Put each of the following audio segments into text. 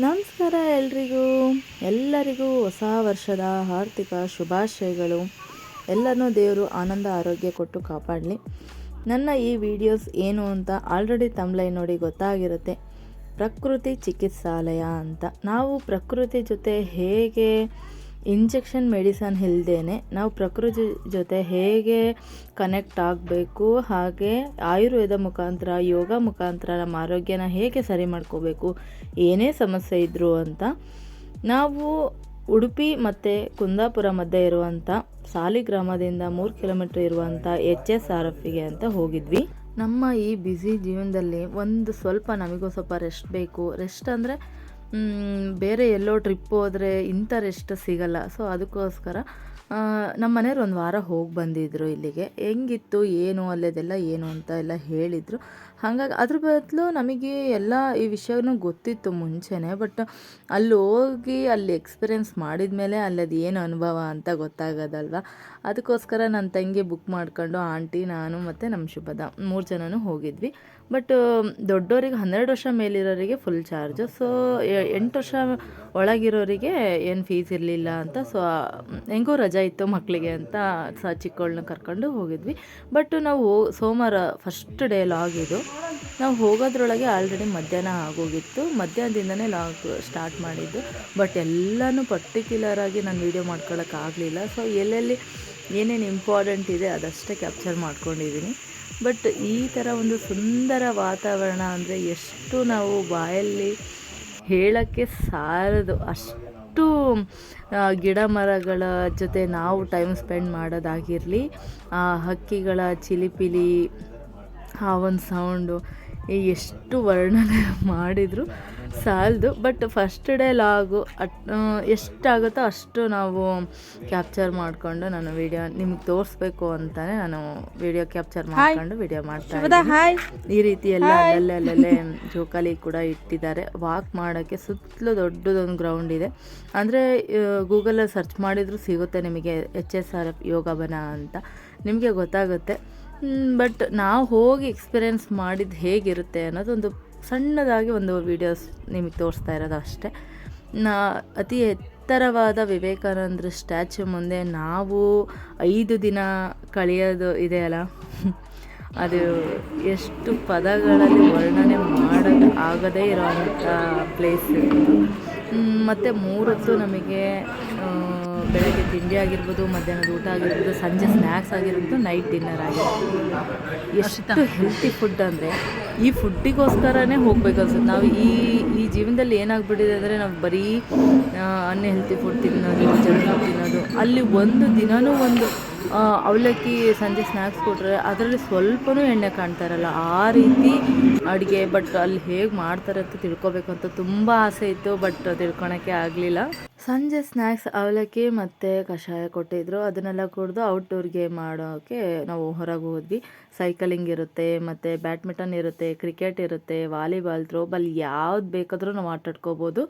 ನಮಸ್ಕಾರ ಎಲ್ರಿಗೂ. ಎಲ್ಲರಿಗೂ ಹೊಸ ವರ್ಷದ ಆರ್ಥಿಕ ಶುಭಾಶಯಗಳು. ಎಲ್ಲನೂ ದೇವರು ಆನಂದ, ಆರೋಗ್ಯ ಕೊಟ್ಟು ಕಾಪಾಡಲಿ. ನನ್ನ ಈ ವಿಡಿಯೋಸ್ ಏನು ಅಂತ ಆಲ್ರೆಡಿ ತಮ್ಲೈ ನೋಡಿ ಗೊತ್ತಾಗಿರುತ್ತೆ. ಪ್ರಕೃತಿ ಚಿಕಿತ್ಸಾಲಯ ಅಂತ. ನಾವು ಪ್ರಕೃತಿ ಜೊತೆ ಹೇಗೆ ಇಂಜೆಕ್ಷನ್ ಮೆಡಿಸನ್ ಇಲ್ದೇನೆ ನಾವು ಪ್ರಕೃತಿ ಜೊತೆ ಹೇಗೆ ಕನೆಕ್ಟ್ ಆಗಬೇಕು, ಹಾಗೆ ಆಯುರ್ವೇದ ಮುಖಾಂತರ, ಯೋಗ ಮುಖಾಂತರ ನಮ್ಮ ಆರೋಗ್ಯನ ಹೇಗೆ ಸರಿ ಮಾಡ್ಕೋಬೇಕು, ಏನೇ ಸಮಸ್ಯೆ ಇದ್ದರು ಅಂತ ನಾವು ಉಡುಪಿ ಮತ್ತು ಕುಂದಾಪುರ ಮಧ್ಯೆ ಇರುವಂಥ ಸಾಲಿಗ್ರಾಮದಿಂದ ಮೂರು ಕಿಲೋಮೀಟ್ರ್ ಇರುವಂಥ ಎಚ್ ಎಸ್ ಆರ್ ಎಫ್ಗೆ ಅಂತ ಹೋಗಿದ್ವಿ. ನಮ್ಮ ಈ ಬ್ಯುಸಿ ಜೀವನದಲ್ಲಿ ಒಂದು ಸ್ವಲ್ಪ ನಮಗೂ ಸ್ವಲ್ಪ ರೆಸ್ಟ್ ಬೇಕು. ರೆಸ್ಟ್ ಅಂದರೆ ಬೇರೆ ಎಲ್ಲೋ ಟ್ರಿಪ್ ಹೋದರೆ ಇಂಥ ರೆಸ್ಟ್ ಸಿಗಲ್ಲ. ಸೊ ಅದಕ್ಕೋಸ್ಕರ ನಮ್ಮ ಮನೆಯವ್ರು ಒಂದು ವಾರ ಹೋಗಿ ಬಂದಿದ್ದರು ಇಲ್ಲಿಗೆ. ಹೆಂಗಿತ್ತು, ಏನು, ಅಲ್ಲದೆಲ್ಲ ಏನು ಅಂತ ಎಲ್ಲ ಹೇಳಿದರು. ಹಾಗಾಗಿ ಅದ್ರ ಬದಲು ನಮಗೆ ಎಲ್ಲ ಈ ವಿಷಯನೂ ಗೊತ್ತಿತ್ತು ಮುಂಚೆನೇ. ಬಟ್ ಅಲ್ಲಿ ಹೋಗಿ, ಅಲ್ಲಿ ಎಕ್ಸ್ಪೀರಿಯೆನ್ಸ್ ಮಾಡಿದ ಮೇಲೆ ಅಲ್ಲದು ಏನು ಅನುಭವ ಅಂತ ಗೊತ್ತಾಗೋದಲ್ವ? ಅದಕ್ಕೋಸ್ಕರ ನನ್ನ ತಂಗಿ ಬುಕ್ ಮಾಡ್ಕೊಂಡು, ಆಂಟಿ, ನಾನು ಮತ್ತು ನಮ್ಮ ಶುಭದ ಮೂರು ಜನನೂ ಹೋಗಿದ್ವಿ. ಬಟ್ ದೊಡ್ಡೋರಿಗೆ ಹನ್ನೆರಡು ವರ್ಷ ಮೇಲಿರೋರಿಗೆ ಫುಲ್ ಚಾರ್ಜು ಸೊ ಎಂಟು ವರ್ಷ ಒಳಗಿರೋರಿಗೆ ಏನು ಫೀಸ್ ಇರಲಿಲ್ಲ ಅಂತ ಸೊ ಹೆಂಗೂ ರಜಾ ಇತ್ತು ಮಕ್ಕಳಿಗೆ ಅಂತ ಸ ಚಿಕ್ಕವಳನ್ನ ಕರ್ಕೊಂಡು ಹೋಗಿದ್ವಿ. ಬಟ್ ನಾವು ಸೋಮವಾರ ಫಸ್ಟ್ ಡೇ ಲಾಗ್ ಇದು. ನಾವು ಹೋಗೋದ್ರೊಳಗೆ ಆಲ್ರೆಡಿ ಮಧ್ಯಾಹ್ನ ಆಗೋಗಿತ್ತು. ಮಧ್ಯಾಹ್ನದಿಂದನೇ ಲಾಗ್ ಸ್ಟಾರ್ಟ್ ಮಾಡಿದ್ದು. ಬಟ್ ಎಲ್ಲನೂ ಪರ್ಟಿಕ್ಯುಲರಾಗಿ ನಾನು ವೀಡಿಯೋ ಮಾಡ್ಕೊಳ್ಳೋಕ್ಕಾಗಲಿಲ್ಲ ಸೊ ಎಲ್ಲೆಲ್ಲಿ ಏನೇನು ಇಂಪಾರ್ಟೆಂಟ್ ಇದೆ ಅದಷ್ಟೇ ಕ್ಯಾಪ್ಚರ್ ಮಾಡ್ಕೊಂಡಿದ್ದೀನಿ ಬಟ್ ಈ ಥರ ಒಂದು ಸುಂದರ ವಾತಾವರಣ ಅಂದರೆ ಎಷ್ಟು ನಾವು ಬಾಯಲ್ಲಿ ಹೇಳೋಕ್ಕೆ ಸಾರದು. ಅಷ್ಟು ಗಿಡ ಮರಗಳ ಜೊತೆ ನಾವು ಟೈಮ್ ಸ್ಪೆಂಡ್ ಮಾಡೋದಾಗಿರಲಿ, ಆ ಹಕ್ಕಿಗಳ ಚಿಲಿಪಿಲಿ, ಆ ಒಂದು ಸೌಂಡು ಎಷ್ಟು ವರ್ಣನೆ ಮಾಡಿದರು. ಸಾಲದು but first day log at ಎಷ್ಟಾಗುತ್ತೋ ಅಷ್ಟು ನಾವು ಕ್ಯಾಪ್ಚರ್ ಮಾಡಿಕೊಂಡು ನಾನು ವಿಡಿಯೋ ನಿಮ್ಗೆ ತೋರಿಸ್ಬೇಕು ಅಂತಲೇ ನಾನು ವಿಡಿಯೋ ಕ್ಯಾಪ್ಚರ್ ಮಾಡ್ಕೊಂಡು ವಿಡಿಯೋ ಮಾಡ್ತಾ ಹಾಯ್ ಈ ರೀತಿ ಎಲ್ಲ ಅಲ್ಲಲ್ಲೇ ಜೋಕಾಲಿ ಕೂಡ ಇಟ್ಟಿದ್ದಾರೆ. ವಾಕ್ ಮಾಡೋಕ್ಕೆ ಸುತ್ತಲೂ ದೊಡ್ಡದೊಂದು ಗ್ರೌಂಡ್ ಇದೆ. ಅಂದರೆ ಗೂಗಲಲ್ಲಿ ಸರ್ಚ್ ಮಾಡಿದರೂ ಸಿಗುತ್ತೆ ನಿಮಗೆ H S R F Yogabana ಅಂತ. ನಿಮಗೆ ಗೊತ್ತಾಗುತ್ತೆ. ಬಟ್ ನಾವು ಹೋಗಿ ಎಕ್ಸ್ಪೀರಿಯೆನ್ಸ್ ಮಾಡಿದ್ದು ಹೇಗಿರುತ್ತೆ ಅನ್ನೋದೊಂದು ಸಣ್ಣದಾಗಿ ಒಂದು ವೀಡಿಯೋಸ್ ನಿಮಗೆ ತೋರಿಸ್ತಾ ಇರೋದು ಅಷ್ಟೇ. ನಾ ಅತಿ ಎತ್ತರವಾದ ವಿವೇಕಾನಂದ್ರ ಸ್ಟ್ಯಾಚ್ಯು ಮುಂದೆ ನಾವು ಐದು ದಿನ ಕಳೆಯೋದು ಇದೆಯಲ್ಲ ಅದು ಎಷ್ಟು ಪದಗಳಲ್ಲಿ ವರ್ಣನೆ ಮಾಡೋದು ಆಗದೇ ಇರೋವಂಥ ಪ್ಲೇಸ್ ಮತ್ತು ಮೂರೊತ್ತು ನಮಗೆ ಬೆಳಗ್ಗೆ ತಿಂಡಿ ಆಗಿರ್ಬೋದು ಮಧ್ಯಾಹ್ನದ ಊಟ ಆಗಿರ್ಬೋದು ಸಂಜೆ ಸ್ನ್ಯಾಕ್ಸ್ ಆಗಿರ್ಬೋದು ನೈಟ್ ಡಿನ್ನರ್ ಆಗಿರ್ಬೋದು. ಎಷ್ಟು ಹೆಲ್ತಿ ಫುಡ್ ಅಂದರೆ ಈ ಫುಡ್ಡಿಗೋಸ್ಕರನೇ ಹೋಗ್ಬೇಕು ಅನ್ಸುತ್ತೆ ನಾವು ಈ ಈ ಜೀವನದಲ್ಲಿ ಏನಾಗ್ಬಿಟ್ಟಿದೆ ಅಂದರೆ ನಾವು ಬರೀ ಅನ್ಹೆಲ್ತಿ ಫುಡ್ ತಿನ್ನೋದು ಜನ ಫುಡ್ ತಿನ್ನೋದು. ಅಲ್ಲಿ ಒಂದು ದಿನವೂ ಒಂದು ಅವಲಕ್ಕಿ ಸಂಜೆ ಸ್ನ್ಯಾಕ್ಸ್ ಕೊಟ್ಟರೆ ಅದರಲ್ಲಿ ಸ್ವಲ್ಪನೂ ಎಣ್ಣೆ ಕಾಣ್ತಾ ಇರಲ್ಲ. ಆ ರೀತಿ ಅಡುಗೆ ಬಟ್ ಅಲ್ಲಿ ಹೇಗೆ ಮಾಡ್ತಾರೆ ಅಂತ ತಿಳ್ಕೊಬೇಕು ಅಂತ ತುಂಬ ಆಸೆ ಇತ್ತು ಬಟ್ ತಿಳ್ಕೊಳಕ್ಕೆ ಆಗಲಿಲ್ಲ. ಸಂಜೆ ಸ್ನ್ಯಾಕ್ಸ್ ಅವಲಕ್ಕಿ ಮತ್ತು ಕಷಾಯ ಕೊಟ್ಟಿದ್ರು. ಅದನ್ನೆಲ್ಲ ಕುಡಿದು ಔಟ್ಡೋರ್ ಗೇಮ್ ಮಾಡೋಕ್ಕೆ ನಾವು ಹೊರಗೆ ಹೋದ್ವಿ. ಸೈಕಲಿಂಗ್ ಇರುತ್ತೆ, ಮತ್ತು ಬ್ಯಾಡ್ಮಿಂಟನ್ ಇರುತ್ತೆ ಕ್ರಿಕೆಟ್ ಇರುತ್ತೆ ವಾಲಿಬಾಲ್ ಥ್ರೋಬಾಲ್ ಯಾವ್ದು ಬೇಕಾದರೂ ನಾವು ಆಟಾಡ್ಕೋಬೋದು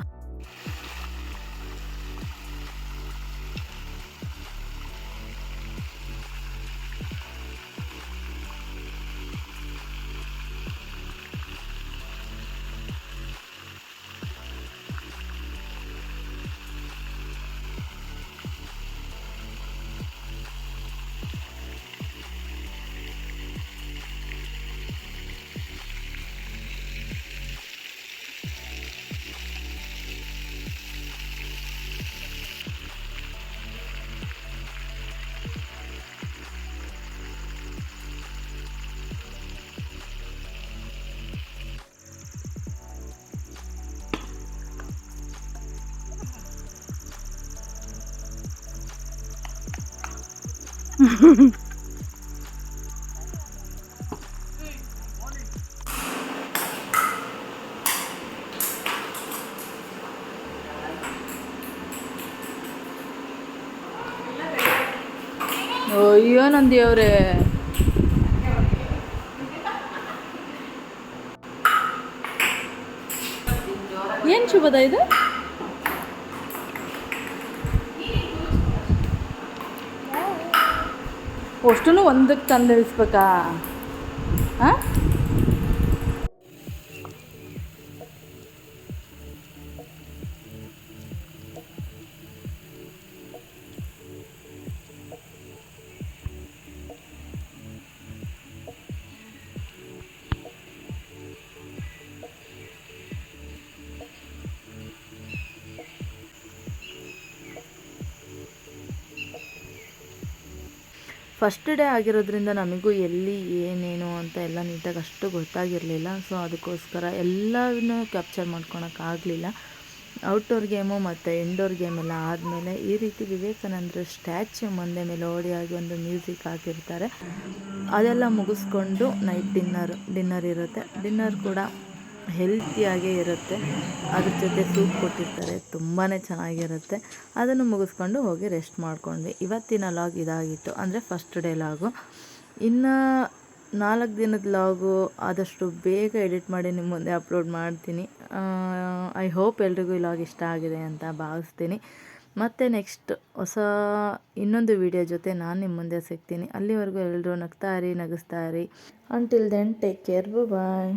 ಅಯ್ಯೋ ನಂದಿ ಅವರೇ. ಏನು ಶುಭದ ಇದು? ಅಷ್ಟೂ ಒಂದಕ್ಕೆ ತಂದು ಇಳಿಸ್ಬೇಕಾ ಹಾಂ? ಫಸ್ಟ್ ಡೇ ಆಗಿರೋದ್ರಿಂದ ನಮಗೂ ಎಲ್ಲಿ, ಏನೇನು ಅಂತ ಎಲ್ಲ ನೀಟಾಗಿ ಅಷ್ಟು ಗೊತ್ತಾಗಿರಲಿಲ್ಲ. ಸೊ ಅದಕ್ಕೋಸ್ಕರ ಎಲ್ಲವನ್ನೂ ಕ್ಯಾಪ್ಚರ್ ಮಾಡ್ಕೊಳಕ್ಕಾಗಲಿಲ್ಲ ಔಟ್ಡೋರ್ ಗೇಮು ಮತ್ತು ಇಂಡೋರ್ ಗೇಮ್ ಎಲ್ಲ ಆದಮೇಲೆ ಈ ರೀತಿ ವಿವೇಕಾನಂದರ ಸ್ಟ್ಯಾಚ್ಯೂ ಮುಂದೆ ಆಗಿ ಒಂದು ಮ್ಯೂಸಿಕ್ ಹಾಕಿರ್ತಾರೆ. ಅದೆಲ್ಲ ಮುಗಿಸ್ಕೊಂಡು ನೈಟ್ ಡಿನ್ನರ್ ಡಿನ್ನರ್ ಇರುತ್ತೆ. ಡಿನ್ನರ್ ಕೂಡ ಹೆಲ್ತಿಯಾಗೇ ಇರುತ್ತೆ. ಅದ್ರ ಜೊತೆ ಸೂಪ್ ಕೊಟ್ಟಿರ್ತಾರೆ ತುಂಬಾ ಚೆನ್ನಾಗಿರುತ್ತೆ. ಅದನ್ನು ಮುಗಿಸ್ಕೊಂಡು ಹೋಗಿ ರೆಸ್ಟ್ ಮಾಡಿಕೊಂಡ್ವಿ. ಇವತ್ತಿನ ಲಾಗ್ ಇದಾಗಿತ್ತು. ಅಂದರೆ ಫಸ್ಟ್ ಡೇ ಲಾಗು ಇನ್ನು ನಾಲ್ಕು ದಿನದ ಲಾಗು ಆದಷ್ಟು ಬೇಗ ಎಡಿಟ್ ಮಾಡಿ ನಿಮ್ಮ ಮುಂದೆ ಅಪ್ಲೋಡ್ ಮಾಡ್ತೀನಿ. ಐ ಹೋಪ್ ಎಲ್ರಿಗೂ ಈ ಲಾಗ್ ಇಷ್ಟ ಆಗಿದೆ ಅಂತ ಭಾವಿಸ್ತೀನಿ. ಮತ್ತು ನೆಕ್ಸ್ಟ್ ಹೊಸ ಇನ್ನೊಂದು ವಿಡಿಯೋ ಜೊತೆ ನಾನು ನಿಮ್ಮ ಮುಂದೆ ಸಿಗ್ತೀನಿ. ಅಲ್ಲಿವರೆಗೂ ಎಲ್ಲರೂ ನಗ್ತಾ ಇರಿ, ನಗಿಸ್ತಾ ಇರಿ. Until then take care bye